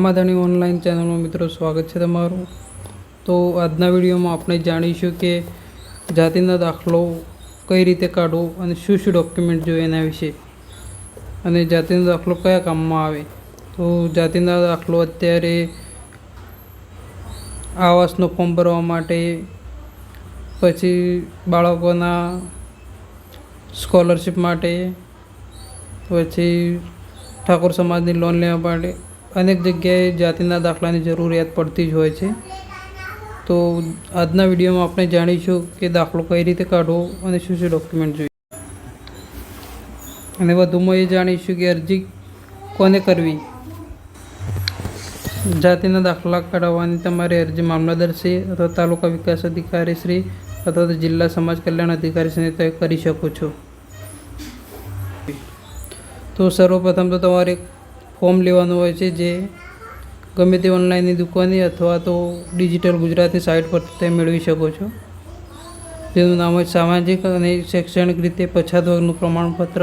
સમાધાની online ચેનલમાં મિત્રો સ્વાગત છે તમારું. તો આજના વિડીયોમાં આપણે જાણીશું કે જાતિના દાખલો કઈ રીતે કાઢવો અને શું શું ડોક્યુમેન્ટ જોઈએ એના વિશે અને જાતિનો દાખલો કયા કામમાં આવે. તો જાતિના દાખલો અત્યારે આવાસનો ફોર્મ ભરવા માટે, પછી બાળકોના સ્કોલરશિપ માટે, પછી ઠાકોર સમાજની લોન લેવા માટે અનેક જગ્યાએ જાતિના દાખલાની જરૂરિયાત પડતી જ હોય છે. તો આજના વિડીયોમાં આપણે જાણીશું કે દાખલો કઈ રીતે કાઢવો અને શું શું ડોક્યુમેન્ટ જોઈએ. અને વધુમાં એ જાણીશું કે અરજી કોને કરવી. જાતિના દાખલા કાઢવાની તમારી અરજી મામલતદાર શ્રી અથવા તાલુકા વિકાસ અધિકારી શ્રી અથવા તો જિલ્લા સમાજ કલ્યાણ અધિકારી શ્રી તમે કરી શકો છો. તો સર્વપ્રથમ તો તમારે ફોર્મ લેવાનું હોય છે જે ગમે તે ઓનલાઈનની દુકાને અથવા તો ડિજિટલ ગુજરાતી સાઇટ પર તે મેળવી શકો છો. જેનું નામ હોય સામાજિક અને શૈક્ષણિક રીતે પછાત વર્ગનું પ્રમાણપત્ર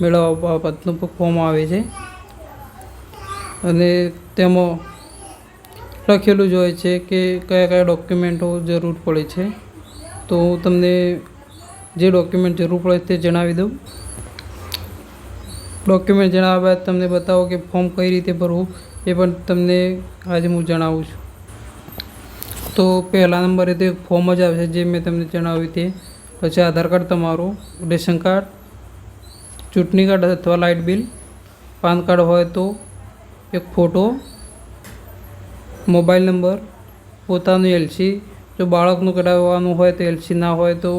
મેળવવા બાબતનું ફોર્મ આવે છે. અને તેમાં લખેલું જ હોય છે કે કયા કયા ડોક્યુમેન્ટો જરૂર પડે છે. તો હું તમને જે ડોક્યુમેન્ટ જરૂર પડે તે જણાવી દઉં. ડોક્યુમેન્ટ જણાવ્યા બાદ તમને બતાવો કે ફોર્મ કઈ રીતે ભરવું, એ પણ તમને આજે હું જણાવું છું. તો પહેલા નંબરે તો ફોર્મ જ આવશે જે મેં તમને જણાવ્યું તે. પછી આધાર કાર્ડ તમારું, રેશન કાર્ડ, ચૂંટણી કાર્ડ અથવા લાઇટ બિલ, પાન કાર્ડ હોય તો એક ફોટો, મોબાઈલ નંબર, પોતાનું એલસી, જો બાળકનું કઢાવવાનું હોય તો એલસી, ના હોય તો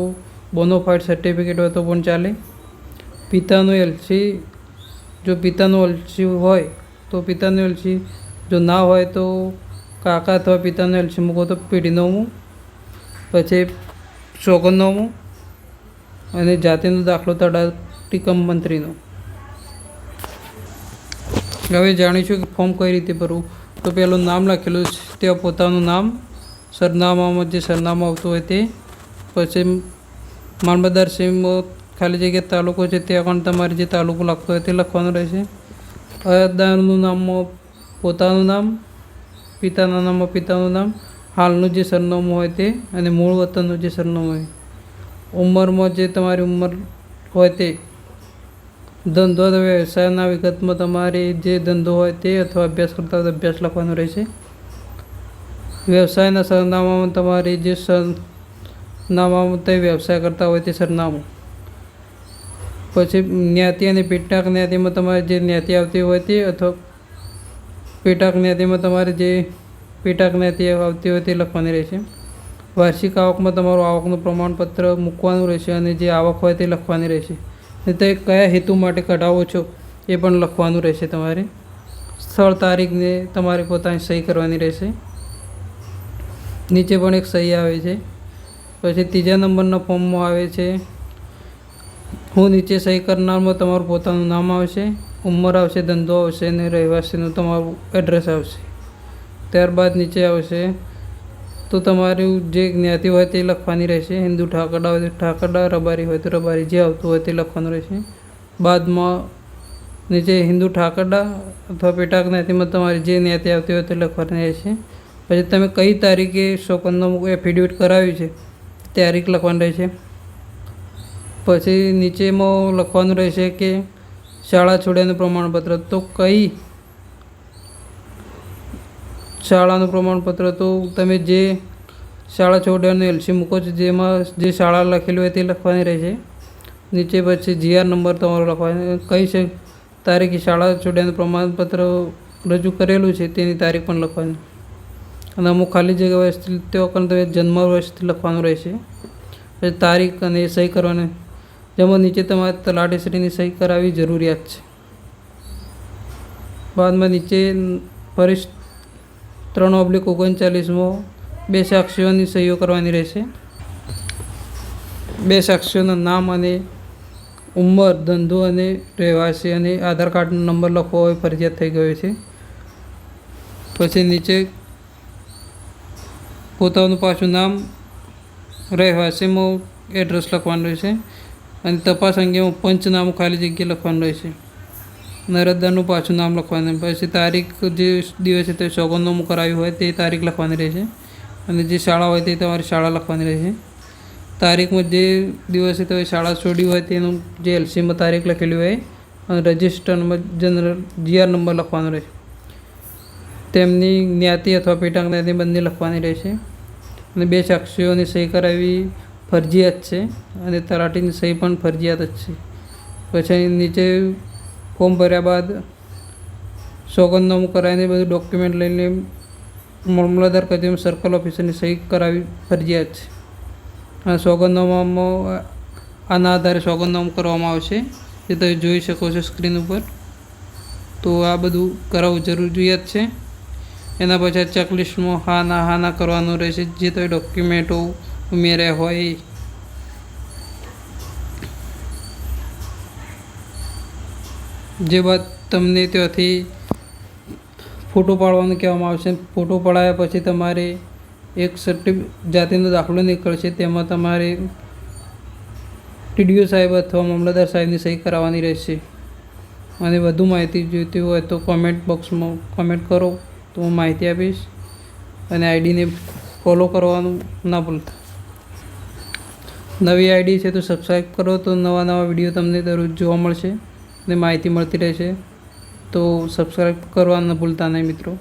બોનોફાઇડ સર્ટિફિકેટ હોય તો પણ ચાલે. પિતાનું એલસી જો પિતાનું એલસી હોય, તો પિતાનું એલસી જો ના હોય, તો કાકા અથવા પિતાનું એલસી મૂકો તો પેઢીનોમું પછી સોગંદનામું અને જાતિનો દાખલો તડા ટીકમ મંત્રીનો. હવે જાણીશું કે ફોર્મ કઈ રીતે ભરવું. તો પહેલું નામ લખેલું છે ત્યાં પોતાનું નામ, સરનામામાં જે સરનામું આવતું હોય તે. પછી શ્રીમાં ખાલી જગ્યા તાલુકો છે, ત્યાં પણ તમારે જે તાલુકો લખતો હોય તે લખવાનું રહેશે. અરજદારનું નામમાં પોતાનું નામ, પિતાના નામમાં પિતાનું નામ, હાલનું જે સરનામું હોય તે અને મૂળ વતનનું જે સરનામું હોય. ઉંમરમાં જે તમારી ઉંમર હોય તે, ધંધો અથવા વ્યવસાયના વિગતમાં તમારે જે ધંધો હોય તે અથવા અભ્યાસ કરતા હોય અભ્યાસ લખવાનો રહેશે. વ્યવસાયના સરનામામાં તમારે જે સરનામામાં તે વ્યવસાય કરતા હોય તે સરનામું. પછી જ્ઞાતિ અને પેટાક જ્ઞાતિમાં તમારે જે જ્ઞાતિ આવતી હોય તે અથવા પેટાક જ્ઞાતિમાં તમારે જે પેટાક જ્ઞાતિ આવતી હોય તે લખવાની રહેશે. વાર્ષિક આવકમાં તમારું આવકનું પ્રમાણપત્ર મૂકવાનું રહેશે અને જે આવક હોય તે લખવાની રહેશે. અને તે કયા હેતુ માટે કઢાવો છો એ પણ લખવાનું રહેશે તમારે. સ્થળ તારીખને તમારે પોતાની સહી કરવાની રહેશે. નીચે પણ એક સહી આવે છે. પછી ત્રીજા નંબરના ફોર્મમાં આવે છે હું નીચે સહી કરનારમાં તમારું પોતાનું નામ આવશે, ઉંમર આવશે, ધંધો આવશે અને રહેવાસીનું તમારું એડ્રેસ આવશે. ત્યારબાદ નીચે આવશે, તો તમારું જે જ્ઞાતિ હોય તે લખવાની રહેશે. હિન્દુ ઠાકરડા હોય તો ઠાકરડા, રબારી હોય તો રબારી, જે આવતું હોય તે લખવાનું રહેશે. બાદમાં નીચે હિન્દુ ઠાકરડા અથવા પેટા જ્ઞાતિમાં તમારી જે જ્ઞાતિ આવતી હોય તે લખવાની રહેશે. પછી તમે કઈ તારીખે શોકનનું એફિડેવિટ કરાવ્યું છે, તારીખ લખવાની રહેશે. પછી નીચેમાં લખવાનું રહેશે કે શાળા છોડ્યાનું પ્રમાણપત્ર. તો કઈ શાળાનું પ્રમાણપત્ર? તો તમે જે શાળા છોડ્યાનું એલસી મૂકો છો, જેમાં જે શાળા લખેલી હોય તે લખવાની રહેશે. નીચે પછી જીઆર નંબર તમારો લખવાનો. કઈ છે? તારીખ શાળા છોડ્યાનું પ્રમાણપત્ર રજૂ કરેલું છે, તેની તારીખ પણ લખવાની. અને અમુક ખાલી જગ્યા વર્ષથી તે વખતે તમે જન્મ વર્ષથી લખવાનું રહેશે. પછી તારીખ અને સહી કરવાની. જેમાં નીચે તમારે તલાટી સીટીની સહી કરાવવી જરૂરિયાત છે. બાદમાં નીચે ફરી ત્રણ ઓબ્લિક ઓગણચાલીસમાં બે સાક્ષીઓની સહીઓ કરવાની રહેશે. બે સાક્ષીઓના નામ અને ઉંમર, ધંધો અને રહેવાસી અને આધાર કાર્ડનો નંબર લખવો હોય ફરજિયાત થઈ ગયો છે. પછી નીચે પોતાનું પાછું નામ રહેવાસીમાં એડ્રેસ લખવાનું રહેશે અને તપાસ અંગેમાં પંચનામું ખાલી જગ્યા લખવાનું રહેશે. નરદાનું પાછું નામ લખવાનું. પછી તારીખ જે દિવસે તે સોગંદનામું કરાવ્યું હોય તે તારીખ લખવાની રહેશે. અને જે શાળા હોય તે તમારી શાળા લખવાની રહેશે. તારીખમાં જે દિવસે તમે શાળા છોડી હોય તેનું જે એલસીમાં તારીખ લખેલી હોય અને રજિસ્ટરમાં જનરલ જીઆર નંબર લખવાનો રહેશે. તેમની જ્ઞાતિ અથવા પેટા જ્ઞાતિ બંને લખવાની રહેશે. અને બે સાક્ષીઓની સહી કરાવવી ફરજિયાત છે અને તલાટીની સહી પણ ફરજિયાત જ છે. પછી નીચે ફોર્મ ભર્યા બાદ સોગંદનામું કરાવીને બધું ડોક્યુમેન્ટ લઈને મામલતદાર કચેરી સર્કલ ઓફિસરની સહી કરાવી ફરજિયાત છે. અને સોગંદનામામાં આના આધારે સોગંદનામું કરવામાં આવશે. જે તમે જોઈ શકો છો સ્ક્રીન ઉપર. તો આ બધું કરાવવું જરૂરિયાત છે. એના પછી ચેકલિસ્ટમાં હા, ના હા, ના કરવાનું રહેશે. જે તમે ડોક્યુમેન્ટો ઉમેર્યા હોય. જે બાદ તમને ત્યાંથી ફોટો પાડવાનું કહેવામાં આવશે, ફોટો પડાયા પછી તમારે એક સર્ટિ, જાતિનો દાખલો નીકળશે, તેમાં તમારે ટીડીઓ સાહેબ અથવા મામલતદાર સાહેબની સહી કરાવવાની રહેશે. અને વધુ માહિતી જોઈતી હોય તો કોમેન્ટ બોક્સમાં કોમેન્ટ કરો, તો હું માહિતી આપીશ. અને આઈડીને ફોલો કરવાનું ના ભૂલતા. નવી આઈડી છે તો સબસ્ક્રાઈબ કરો તો નવા નવા વીડિયો તમને દરરોજ જોવા મળશે અને માહિતી મળતી રહેશે. તો સબસ્ક્રાઈબ કરવા ન ભૂલતા નહીં મિત્રો.